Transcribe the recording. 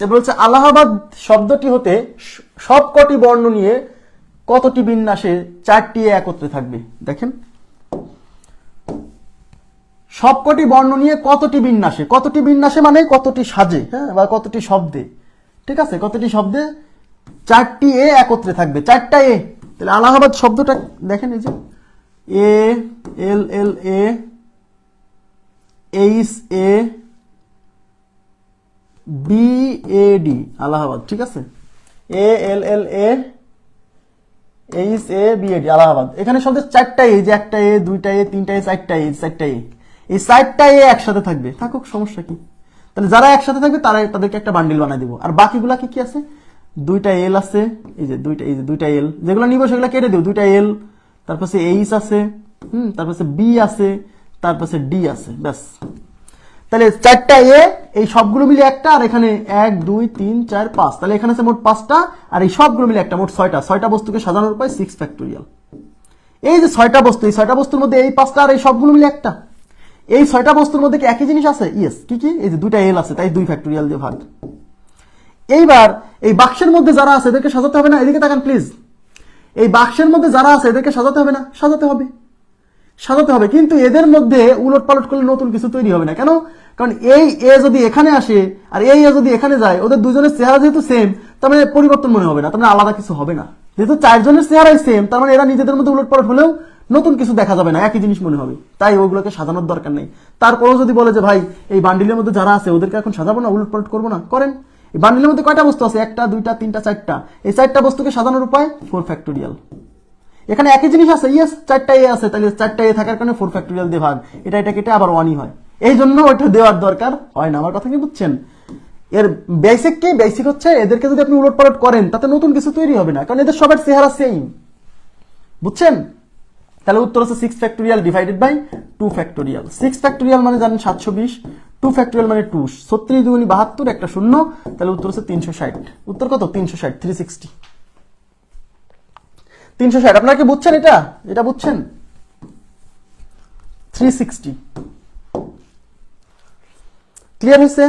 এবার হচ্ছে আলাহাবাদ শব্দটি হতে সবকটি বর্ণ নিয়ে কতটি বিন্যাসে চারটি একত্রে থাকবে? দেখেন। সবকটি বর্ণ নিয়ে কতটি বিন্যাসে? কতটি বিন্যাসে মানে কতটি সাজে হ্যাঁ? বা কতটি শব্দে। ঠিক আছে? কতটি শব্দে চারটি এ একত্রে থাকবে। চারটা এ। তাহলে আলাহাবাদ শব্দটা দেখেন এই যে। A, L L, A, H, A B A D Allahabad, ঠিক আছে? A L L A H A B A Allahabad. এখানে শব্দের চারটা এ যে একটা এ দুইটা এ তিনটা এ চারটা এ চারটা এ এই চারটা এ একসাথে থাকবে। থাকুক, সমস্যা কি? তাহলে যারা একসাথে থাকবে, তারা তাদেরকে একটা বান্ডিল বানাই দিব। আর বাকিগুলা কি কি আছে? দুইটা এল আছে, এই যে দুইটা, এই যে দুইটা এল যেগুলো নিব, সেগুলো কেটে দিও দুইটা এল তারপরে এইচ আছে, হুম, তারপরে বি আছে, তারপরে ডি আছে, ব্যাস। তাহলে চারটা এ এই সবগুলো মিলে একটা, আর এখানে এক, দুই, তিন, চার, পাঁচ। তাহলে এখানে আছে মোট পাঁচটা, আর এই সবগুলো মিলে একটা, মোট ছয়টা। ছয়টা বস্তুকে সাজানোর উপায় সিক্স ফ্যাক্টোরিয়াল এই যে ছয়টা বস্তু, এই ছয়টা বস্তুর মধ্যে এই পাঁচটা আর এই সবগুলো মিলে একটা। এই ছয়টা বস্তুর মধ্যে কি একই জিনিস আছে? ইয়েস কি কি? এই যে দুইটা এল আছে, তাই দুই ফ্যাক্টোরিয়াল দিয়ে ভাগ। এইবার, এই বাক্সের মধ্যে যারা আছে, এদেরকে সাজাতে হবে না? এদিকে তাকান প্লিজ এই বাক্সের মধ্যে যারা আছে, এদেরকে সাজাতে হবে না? সাজাতে হবে। সাজাতে হবে। কিন্তু এদের মধ্যে উলট পালট করলে নতুন কিছু তৈরি হবে না। কেন? কারণ এই এ যদি এখানে আসে আর এই এ যদি এখানে যায়, ওদের দুজনের চেহারা যেহেতু সেম তার মানে পরিবর্তন মনে হবে না, তার মানে আলাদা কিছু হবে না। যেহেতু চারজনের চেহারাই সেম তার মানে এরা নিজেদের মধ্যে উলট পালট হলেও নতুন কিছু দেখা যাবে না, একই জিনিস মনে হবে। তাই ওগুলোকে সাজানোর দরকার নেই। তারপরেও যদি বলে যে, ভাই, এই বান্ডিলের মধ্যে যারা আছে, ওদেরকে এখন সাজাবো না উলট পালট করব না? করেন। এই বান্ডিলের মধ্যে কয়টা বস্তু আছে? একটা, দুইটা, তিনটা, চারটা। এই চারটা বস্তুকে সাজানোর উপায় ফোর ফ্যাক্টোরিয়াল এখানে একই জিনিস আছে ইয়েস চারটা এ আছে, তাহলে চারটা এ থাকার কারণে ফোর ফ্যাক্টোরিয়াল দিয়ে ভাগ। এটা এটা কেটে আবার ওয়ানই হয়। এই জন্য ওইটা দেওয়ার দরকার হয় না, আমার কথা কি বুঝছেন? এর বেসিক কি? বেসিক হচ্ছে এদেরকে যদি আপনি উলট পালট করেন, তাতে নতুন কিছু তৈরি হবে না, কারণ এদের সবার চেহারা সেম বুঝছেন? তাহলে উত্তর হচ্ছে six factorial divided by two factorial six factorial মানে জানেন সাতশো বিশ টু ফ্যাক্টোরিয়াল মানে টু ছত্রিশ দুগুনি বাহাত্তর, একটা শূন্য, তাহলে উত্তর হচ্ছে তিনশো ষাট। উত্তর কত? তিনশো ষাট থ্রি সিক্সটি তিনশো ষাট। আপনারা কি বুঝছেন এটা? এটা বুঝছেন? থ্রি সিক্সটি ক্লিয়ার হয়েছে?